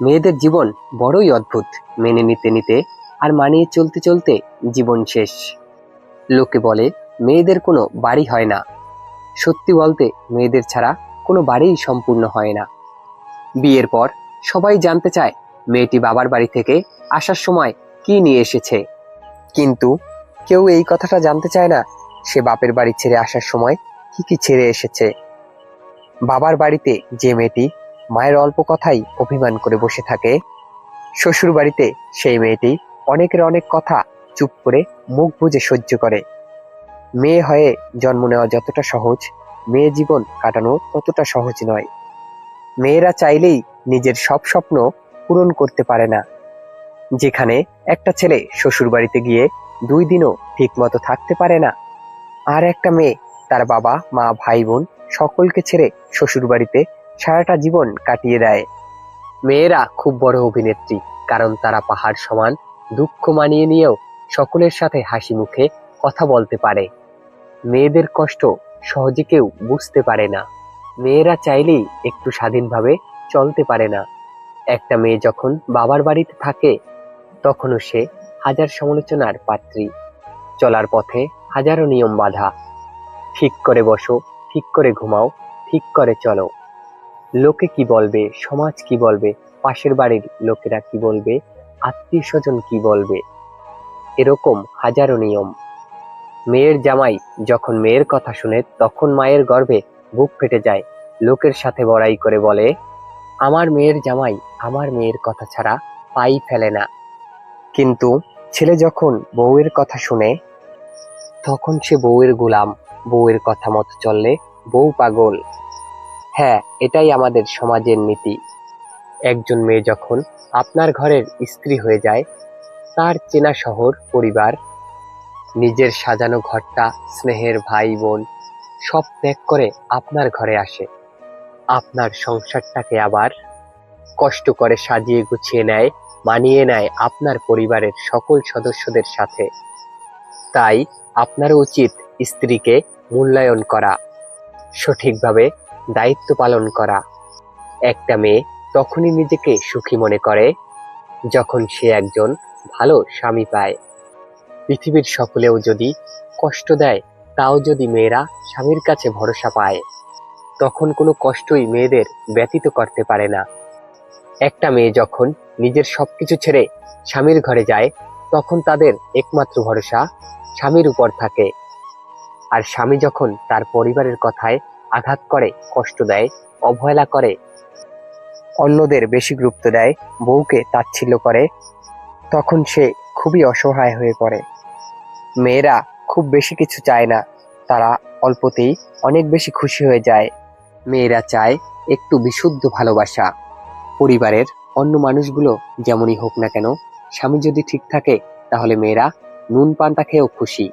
মেয়েদের জীবন বড়ই অদ্ভুত, মেনে নিতে নিতে আর মানিয়ে চলতে চলতে জীবন শেষ। লোকে বলে, মেয়েদের কোনো বাড়ি হয় না। সত্যি বলতে, মেয়েদের ছাড়া কোনো বাড়িই সম্পূর্ণ হয় না। বিয়ের পর সবাই জানতে চায়, মেয়েটি বাবার বাড়ি থেকে আসার সময় কি নিয়ে এসেছে। কিন্তু কেউ এই কথাটা জানতে চায় না, সে বাপের বাড়ি ছেড়ে আসার সময় কি কি ছেড়ে এসেছে। বাবার বাড়িতে যে মেয়েটি মায়ের অল্প কথাই অভিমান করে বসে থাকে। শ্বশুর বাড়িতে সেই মেয়েটি অনেকের অনেক কথা চুপ করে মুখ বুজে সহ্য করে। মেয়ে হয়ে জন্ম নেওয়া যতটা সহজ, মেয়ে জীবন কাটানো ততটা সহজ নয়। মেয়েরা চাইলেই নিজের সব স্বপ্ন পূরণ করতে পারে না। যেখানে একটা ছেলে শ্বশুর বাড়িতে গিয়ে দুই দিনও ঠিক মতো থাকতে পারে না, আর একটা মেয়ে তার বাবা, মা, ভাই, বোন সকলকে ছেড়ে শ্বশুর বাড়িতে সারাটা জীবন কাটিয়ে দেয়। মেয়েরা খুব বড় অভিনেত্রী, কারণ তারা পাহাড় সমান, দুঃখ মানিয়ে নিয়েও সকলের সাথে হাসি মুখে কথা বলতে পারে। মেয়েদের কষ্ট সহজে কেউ বুঝতে পারে না। মেয়েরা চাইলেই একটু স্বাধীনভাবে চলতে পারে না। একটা মেয়ে যখন বাবার বাড়িতে থাকে, তখনও সে হাজার সমালোচনার পাত্রী। চলার পথে হাজারো নিয়ম বাধা। ঠিক করে বসো, ঠিক করে ঘুমাও, ঠিক করে চলো। লোকে কি বলবে? সমাজ কি বলবে? পাশের বাড়ির লোকেরা কি বলবে? আত্মীয় স্বজন কি বলবে? এরকম হাজারো নিয়ম। মেয়ের জামাই যখন মেয়ের কথা শুনে তখন মায়ের গর্ভে বুক ফেটে যায়। লোকের সাথে বড়াই করে বলে, আমার মেয়ের জামাই আমার মেয়ের কথা ছাড়া পাই ফেলে না। কিন্তু ছেলে যখন বউয়ের কথা শুনে, তখন সে বউয়ের গোলাম, বউয়ের কথা মতো চললে বউ পাগল। হ্যাঁ এটাই আমাদের সমাজের নীতি। একজন মেয়ে যখন আপনার ঘরের স্ত্রী হয়ে যায়, তার চেনা শহর, পরিবার, নিজের সাজানো ঘরটা, স্নেহের ভাই বোন সব ত্যাগ করে আপনার ঘরে আসে। আপনার সংসারটাকে আবার কষ্ট করে সাজিয়ে গুছিয়ে নেয়, মানিয়ে নেয় আপনার পরিবারের সকল সদস্যদের সাথে। তাই আপনার উচিত স্ত্রীকে মূল্যায়ন করা। সঠিকভাবে দায়িত্ব পালন করা। একটা মেয়ে তখনই নিজেকে সুখী মনে করে, যখন সে একজন ভালো স্বামী পায়। পৃথিবীর সকলেও যদি কষ্ট দেয়, তাও যদি মেয়েরা স্বামীর কাছে ভরসা পায়, তখন কোনো কষ্টই মেয়েদের ব্যতীত করতে পারে না। একটা মেয়ে যখন নিজের সবকিছু ছেড়ে স্বামীর ঘরে যায়, তখন তাদের একমাত্র ভরসা স্বামীর উপর থাকে। আর স্বামী যখন তার পরিবারের কথায় আঘাত করে, কষ্ট দেয়, অবহেলা করে। অন্যদের বেশি গুরুত্ব দেয়, বউকে তাচ্ছিল্য করে। তখন সে খুবই অসহায় হয়ে পড়ে। মেয়েরা খুব বেশি কিছু চায় না, তারা অল্পতেই অনেক বেশি খুশি হয়ে যায়। মেয়েরা চায় একটু বিশুদ্ধ ভালোবাসা। পরিবারের অন্য মানুষগুলো যেমনই হোক না কেন, স্বামী যদি ঠিক থাকে, তাহলে মেয়েরা নুন পান্তা খেয়েও খুশি।